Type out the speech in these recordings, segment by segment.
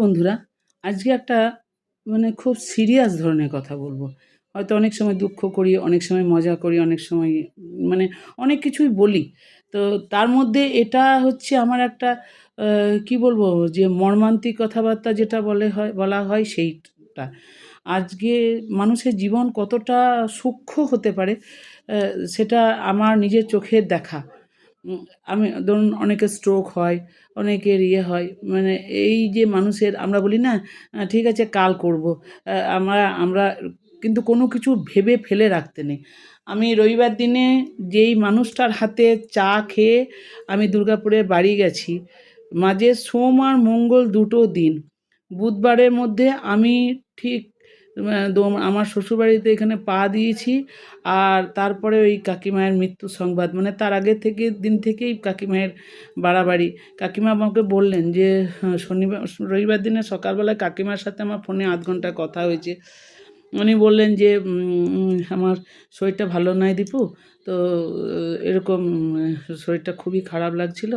বন্ধুরা, আজকে একটা মানে খুব সিরিয়াস ধরনের কথা বলব। হয়তো অনেক সময় দুঃখ করি, অনেক সময় মজা করি, অনেক সময় মানে অনেক কিছুই বলি। তো তার মধ্যে এটা হচ্ছে আমার একটা কি বলব, যে মর্মান্তিক কথাবার্তা যেটা বলে হয়, বলা হয় সেইটা। আজকে মানুষের জীবন কতটা সূক্ষ্ম হতে পারে সেটা আমার নিজের চোখের দেখা। আমি, ধরুন অনেকের স্ট্রোক হয়, অনেকের ইয়ে হয় মানে এই যে মানুষের আমরা বলি না ঠিক আছে, কাল করব আমরা আমরা কিন্তু কোনো কিছু ভেবে ফেলে রাখতে নেই। আমি রবিবার দিনে যেই মানুষটার হাতে চা খেয়ে আমি দুর্গাপুরে বাড়ি গেছি, মাঝে সোম আর মঙ্গল দুটো দিন, বুধবারের মধ্যে আমি ঠিক আমার শ্বশুরবাড়িতে এখানে পা দিয়েছি আর তারপরে ওই কাকিমায়ের মৃত্যু সংবাদ। মানে তার আগে থেকে দিন থেকেই কাকিমায়ের বাড়াবাড়ি। কাকিমা আমাকে বললেন যে হ্যাঁ, শনিবার রবিবার দিনে সকালবেলায় কাকিমার সাথে আমার ফোনে আধ ঘণ্টা কথা হয়েছে। উনি বললেন যে আমার শরীরটা ভালো নয় দীপু তো এরকম শরীরটা খুবই খারাপ লাগছিল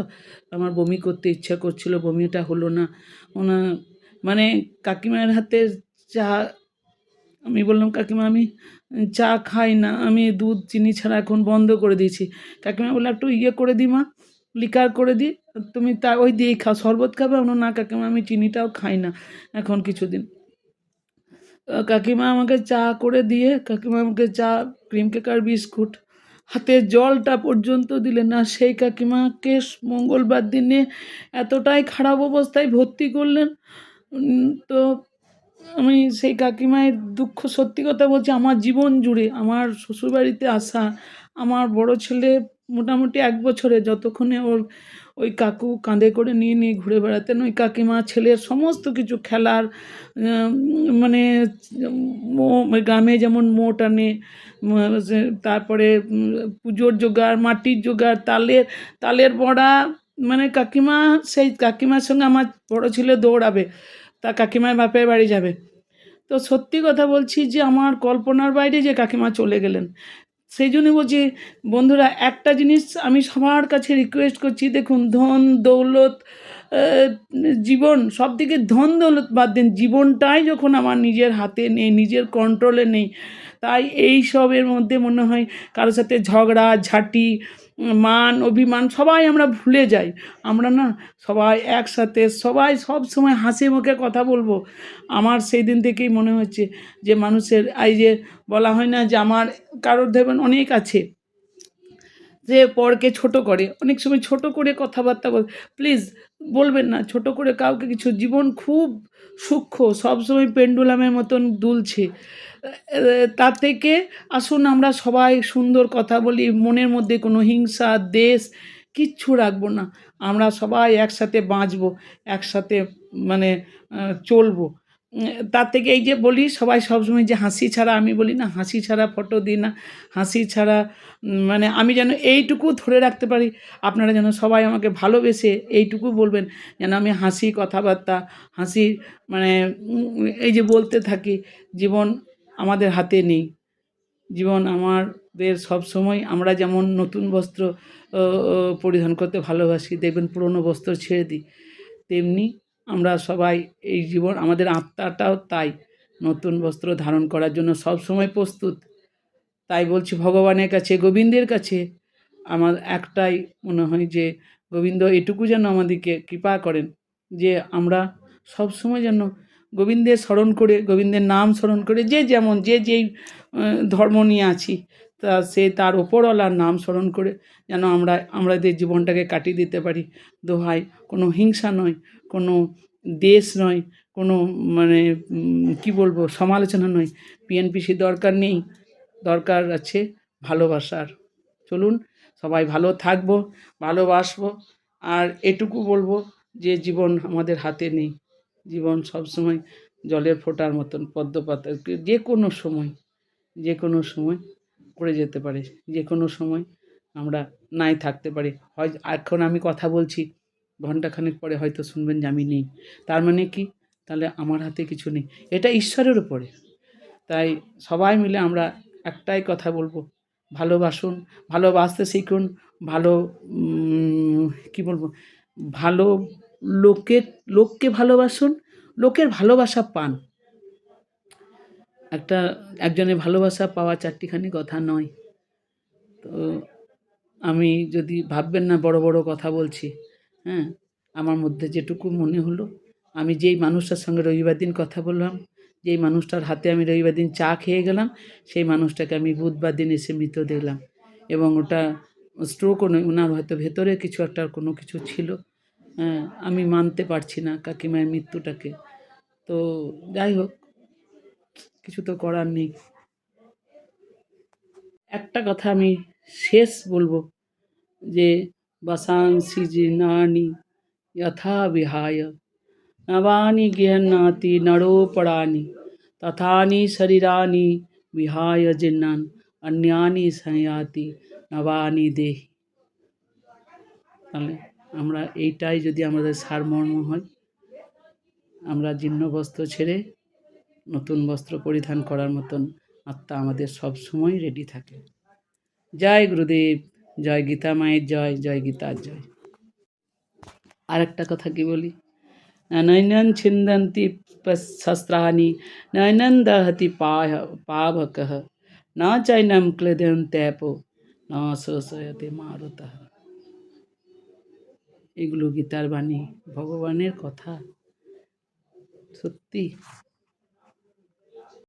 আমার বমি করতে ইচ্ছা করছিল বমিটা হলো না। ওনা মানে কাকিমার হাতে চা আমি বললাম, কাকিমা, আমি চা খাই না, আমি দুধ, চিনি ছাড়া এখন বন্ধ করে দিয়েছি। কাকিমা বলল, একটু ইয়ে করে দিই মা, লিকার করে দিই তুমি তা ওই দিয়েই খাও, শরবত খাবে? আমি না কাকিমা, আমি চিনিটাও খাই না এখন কিছুদিন। কাকিমা আমাকে চা করে দিয়ে, কাকিমা আমাকে চা, ক্রিম কেক আর বিস্কুট, হাতে জলটা পর্যন্ত দিলেন না, সেই কাকিমাকে মঙ্গলবার দিনে এতটাই খারাপ অবস্থায় ভর্তি করলেন তো আমি সেই কাকিমায়ের দুঃখ সত্যি কথা বলছি, আমার জীবন জুড়ে, আমার শ্বশুরবাড়িতে আসা, আমার বড় ছেলে মোটামুটি এক বছরে যতক্ষণে ওর ওই কাকু কাঁধে করে নিয়ে নিয়ে ঘুরে বেড়াতেন, ওই কাকিমা, ছেলের সমস্ত কিছু খেলার মানে গ্রামে যেমন মোট আনে তারপরে পুজোর জোগাড়, মাটির জোগাড়, তালের তালের বড়া মানে কাকিমা, সেই কাকিমার সঙ্গে আমার বড় ছেলে দৌড়াবে। তা কাকিমার বাপের বাড়ি যাবে। তো সত্যি কথা বলছি যে, আমার কল্পনার বাইরে যে কাকিমা চলে গেলেন, সেই জন্য বলছি, বন্ধুরা, একটা জিনিস আমি সবার কাছে রিকোয়েস্ট করছি, দেখুন, ধন, দৌলত জীবন সব দিকে ধন, দৌলত বাদ দিন, জীবনটাই যখন আমার নিজের হাতে নেই, নিজের কন্ট্রোলে নেই, তাই এই সবের মধ্যে মনে হয় কারোর সাথে ঝগড়া, ঝাঁটি মান, অভিমান, সবাই আমরা ভুলে যাই। আমরা না সবাই একসাথে, সবাই সব সময় হাসি মুখে কথা বলব। আমার সেই দিন থেকেই মনে হচ্ছে যে মানুষের, এই যে বলা হয় না যে আমার, কারোর দেবেন অনেক আছে। যে পরকে ছোট করে। অনেক সময় ছোট করে কথাবার্তা বল প্লিজ বলবেন না, ছোট করে কাউকে কিছু। জীবন খুব সূক্ষ্ম সবসময় পেন্ডুলামের মতন দুলছে। তার থেকে আসুন আমরা সবাই সুন্দর কথা বলি, মনের মধ্যে কোনো হিংসা, দেশ কিচ্ছু রাখব না। আমরা সবাই একসাথে বাঁচবো, একসাথে মানে চলবো। তার থেকে এই যে বলি, সবাই সবসময় যে হাসি ছাড়া আমি বলি না, হাসি ছাড়া ফটো দিই না, হাসি ছাড়া মানে আমি যেন এইটুকু ধরে রাখতে পারি। আপনারা যেন সবাই আমাকে ভালোবেসে এইটুকু বলবেন, যেন আমি হাসি কথাবার্তা, হাসি মানে এই যে বলতে থাকি, জীবন আমাদের হাতে নেই। জীবন আমাদের সব সময় আমরা যেমন নতুন বস্ত্র পরিধান করতে ভালোবাসি, দেখবেন পুরনো বস্ত্র ছেড়ে দিই, তেমনি আমরা সবাই এই জীবন, আমাদের আত্মাটাও তাই নতুন বস্ত্র ধারণ করার জন্য সব সময় প্রস্তুত। তাই বলছি ভগবানের কাছে, গোবিন্দের কাছে আমার একটাই মনে হয় যে, গোবিন্দ এটুকু যেন আমাদেরকে কৃপা করেন যে, আমরা সব সময় যেন গোবিন্দের স্মরণ করে, গোবিন্দের নাম স্মরণ করে, যে যেমন, যে যেই ধর্ম নিয়ে আছি, তা সে তার ওপরওয়ালার নাম স্মরণ করে যেন আমরা, আমাদের জীবনটাকে কাটিয়ে দিতে পারি। দোহাই, কোনো হিংসা নয়। কোনো দেশ নয়, কোনো মানে কি বলব, সমালোচনা নয়। পিএনপিসি দরকার নেই, দরকার আছে ভালোবাসার। চলুন, সবাই ভালো থাকব, ভালোবাসবো, আর এটুকু বলব যে জীবন আমাদের হাতে নেই। জীবন সবসময় জলের ফোঁটার মতন, পদ্ম পাতা যে কোনো সময়, যে কোনো সময় পড়ে যেতে পারে, যে কোনো সময় আমরা নাই থাকতে পারি। হয়, এখন আমি কথা বলছি ঘন্টাখানেক পরে হয়তো শুনবেন যে আমি নেই। তার মানে কি? তাহলে আমার হাতে কিছু নেই। এটা ঈশ্বরের উপরে। তাই সবাই মিলে আমরা একটাই কথা বলব। ভালোবাসুন, ভালোবাসতে শিখুন, ভালো কি বলব? ভালো লোকের লোককে ভালোবাসুন, লোকের ভালোবাসা পান। একটা, একজনের ভালোবাসা পাওয়া চারটিখানি কথা নয়। তো আমি যদি ভাববেন না বড় বড় কথা বলছি হ্যাঁ আমার মধ্যে যেটুকু মনে হলো, আমি যেই মানুষটার সঙ্গে রবিবার দিন কথা বললাম, যেই মানুষটার হাতে আমি রবিবার দিন চা খেয়ে গেলাম, সেই মানুষটাকে আমি বুধবার দিন এসে মৃত দেখলাম। এবং ওটা স্ট্রোকও নয় ওনার হয়তো ভেতরে কিছু একটা কোনো কিছু ছিল। হ্যাঁ আমি মানতে পারছি না কাকিমায়ের মৃত্যুটাকে। তো যাই হোক, কিছু তো করার নেই। একটা কথা আমি শেষ বলব যে বসাংসি জিনানি যথা বিহায় নবানি গৃহনাতি নরোপড়ানি তথানি শরীরানি বিহায় জিন্নান অন্যানি সংয়াতি নবানি দেহি তাহলে আমরা এইটাই যদি আমাদের সারমর্ম হয়, আমরা জীর্ণ বস্ত্র ছেড়ে নতুন বস্ত্র পরিধান করার মতন আত্মা আমাদের সব সময় রেডি থাকে। জয় গুরুদেব। জয় গীতা মায়ের জয় জয় গীতার জয়। আর একটা কথা কি বলি? নৈনন ছিন্দন্তি শস্ত্রাণি নৈনন দহতি পাহ, পাবকः। ন চৈনম ক্লেদন্ত্যপো ন শোষয়তে মারুতः। এগুলো গীতার বাণী, ভগবানের কথা। সত্যি?